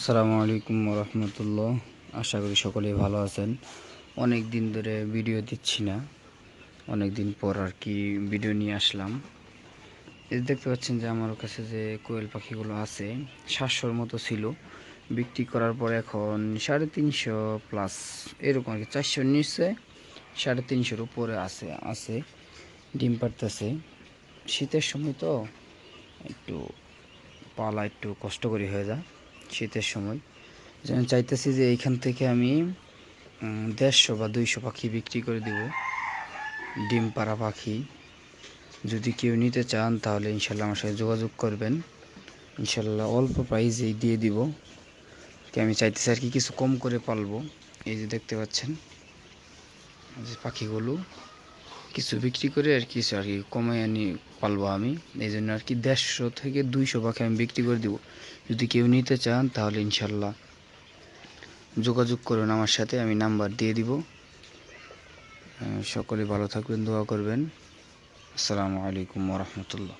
আসসালামু আলাইকুম রহমতুল্লাহ আশা করি সকলেই ভালো আছেন। অনেক দিন ধরে ভিডিও দিচ্ছি না। অনেক দিন পর আর কি ভিডিও নিয়ে আসলাম। দেখতে পাচ্ছেন যে আমার কাছে যে কোয়েল পাখিগুলো আছে, সাতশোর মতো ছিল। বিক্রি করার পর এখন সাড়ে তিনশো প্লাস এরকম আর কি। চারশোর নিচে সাড়ে তিনশোর উপরে আছে আছে, ডিম পারতেছে শীতের সময় তো একটু পালা একটু কষ্ট করে হয়ে যায়। শীতের সময়। যেন চাইতেছি যে এইখান থেকে আমি দেড়শো বা দুইশো পাখি বিক্রি করে দিব। ডিম পাড়া পাখি। যদি কেউ নিতে চান তাহলে ইনশাল্লাহ আমার সাথে যোগাযোগ করবেন। ইনশাল্লাহ অল্প প্রাইজেই দিয়ে দিব। কি আমি চাইতেছি আর কি কিছু কম করে পালবো। এই যে দেখতে পাচ্ছেন। যে পাখিগুলো। কিছু বিক্রি করে আর কিছু আর কি কমে আনি পালবো আমি। এই জন্য আর কি দেড়শো থেকে দুইশো পাখি আমি বিক্রি করে দিব। যদি কেউ নিতে চান তাহলে ইনশাল্লাহ যোগাযোগ করুন আমার সাথে, আমি নাম্বার দিয়ে দিব। সকলে ভালো থাকবেন, দোয়া করবেন। আসসালামু আলাইকুম রহমতুল্লাহ।